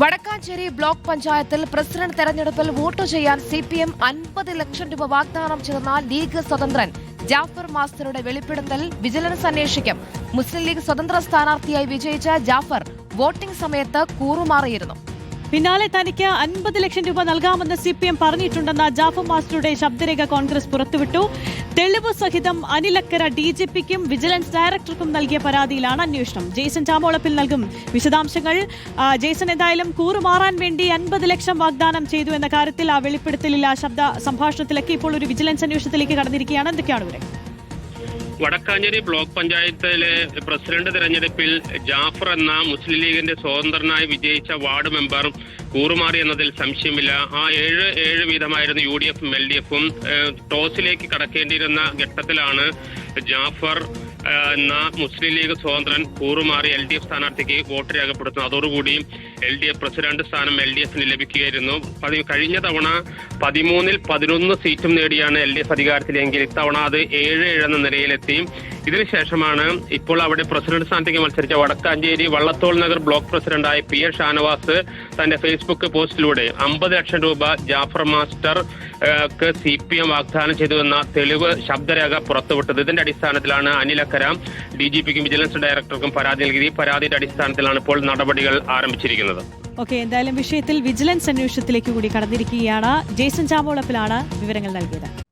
Vadakkanchery block പഞ്ചായത്തിൽ president തെരഞ്ഞെടുപ്പിൽ vote ചെയ്യാൻ സി പി എം അൻപത് ലക്ഷം രൂപ വാഗ്ദാനം ചെയ്ത ലീഗ് സ്വതന്ത്രൻ ജാഫർ മാസ്റ്ററുടെ വെളിപ്പെടുത്തൽ വിജിലൻസ് അന്വേഷിക്കും. മുസ്ലിം ലീഗ് സ്വതന്ത്ര സ്ഥാനാർത്ഥിയായി വിജയിച്ച ജാഫർ വോട്ടിംഗ് സമയത്ത് കൂറുമാറിയിരുന്നു. പിന്നാലെ തനിക്ക് അൻപത് ലക്ഷം രൂപ നൽകാമെന്ന് സി പി എം പറഞ്ഞിട്ടുണ്ടെന്ന ജാഫർ മാസ്റ്ററുടെ ശബ്ദരേഖ കോൺഗ്രസ് പുറത്തുവിട്ടു. തെളിവ് സഹിതം അനിലക്കര ഡി ജി പിക്കും വിജിലൻസ് ഡയറക്ടർക്കും നൽകിയ പരാതിയിലാണ് അന്വേഷണം. ജെയ്സൺ ചാമോളപ്പിൽ നൽകും വിശദാംശങ്ങൾ. ജെയ്സൺ എന്തായാലും കൂറുമാറാൻ വേണ്ടി അൻപത് ലക്ഷം വാഗ്ദാനം ചെയ്തു എന്ന കാര്യത്തിൽ ആ വെളിപ്പെടുത്തലിൽ ആ ശബ്ദ സംഭാഷണത്തിലൊക്കെ ഇപ്പോൾ ഒരു വിജിലൻസ് അന്വേഷണത്തിലേക്ക് കടന്നിരിക്കുകയാണ്. എന്തൊക്കെയാണ് ഇവരെ വടക്കാഞ്ചേരി ബ്ലോക്ക് പഞ്ചായത്തിലെ പ്രസിഡന്റ് തെരഞ്ഞെടുപ്പിൽ ജാഫർ എന്ന മുസ്ലിം ലീഗിന്റെ സ്വതന്ത്രനായി വിജയിച്ച വാർഡ് മെമ്പർ കൂറുമാറി എന്നതിൽ സംശയമില്ല. ആ ഏഴ് ഏഴ് വീതമായിരുന്നു യു ഡി എഫും എൽ ഡി എഫും ടോസിലേക്ക് കടക്കേണ്ടിയിരുന്ന ഘട്ടത്തിലാണ് ജാഫർ മുസ്ലിം ലീഗ് സ്വതന്ത്രൻ കൂറുമാറി എൽ ഡി എഫ് സ്ഥാനാർത്ഥിക്ക് വോട്ട് രേഖപ്പെടുത്തുന്നു. അതോടുകൂടി എൽ ഡി എഫ് പ്രസിഡന്റ് സ്ഥാനം എൽ ഡി എഫിന് ലഭിക്കുകയായിരുന്നു. കഴിഞ്ഞ തവണ പതിമൂന്നിൽ പതിനൊന്ന് സീറ്റും നേടിയാണ് എൽ ഡി എഫ് അധികാരത്തിലെങ്കിൽ. ഇത്തവണ അത് ഏഴ് ഏഴ് എന്ന നിലയിലെത്തി. ഇതിനുശേഷമാണ് ഇപ്പോൾ അവിടെ പ്രസിഡന്റ് സ്ഥാനത്തേക്ക് മത്സരിച്ച വടക്കാഞ്ചേരി വള്ളത്തോൾ നഗർ ബ്ലോക്ക് പ്രസിഡന്റായ പി എ ഷാനവാസ് തന്റെ ഫേസ്ബുക്ക് പോസ്റ്റിലൂടെ അമ്പത് ലക്ഷം രൂപ Jafar master C P M വാഗ്ദാനം ചെയ്തു എന്ന തെളിവ് ശബ്ദരേഖ പുറത്തുവിട്ടത്. ഇതിന്റെ അടിസ്ഥാനത്തിലാണ് അനിലക്കര ഡി ജി പിക്കും വിജിലൻസ് ഡയറക്ടർക്കും പരാതി നൽകി പരാതിയുടെ അടിസ്ഥാനത്തിലാണ് ഇപ്പോൾ നടപടികൾ ആരംഭിച്ചിരിക്കുന്നത്. ഓക്കെ എന്തായാലും വിഷയത്തിൽ വിജിലൻസ് അന്വേഷണത്തിലേക്ക് കൂടി കടന്നിരിക്കുകയാണ്. ജെയ്സൺ ചാമോളപ്പിലാണ് വിവരങ്ങൾ നൽകിയത്.